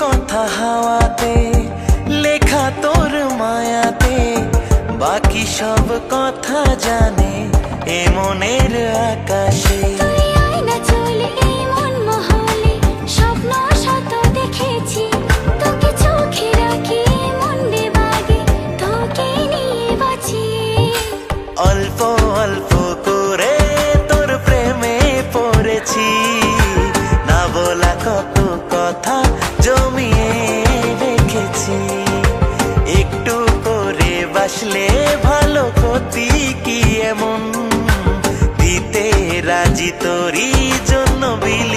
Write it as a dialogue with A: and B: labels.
A: কথা হাওয়াতে লেখা তোর মায়াতে বাকি সব কথা জানে এ মনের আকাশে। অল্প অল্প করে তোর প্রেমে পড়েছি। না বলা কত কথা আসলে ভালো ক্ষতি কি এমন? দিতে রাজি তোরই জন্য বিল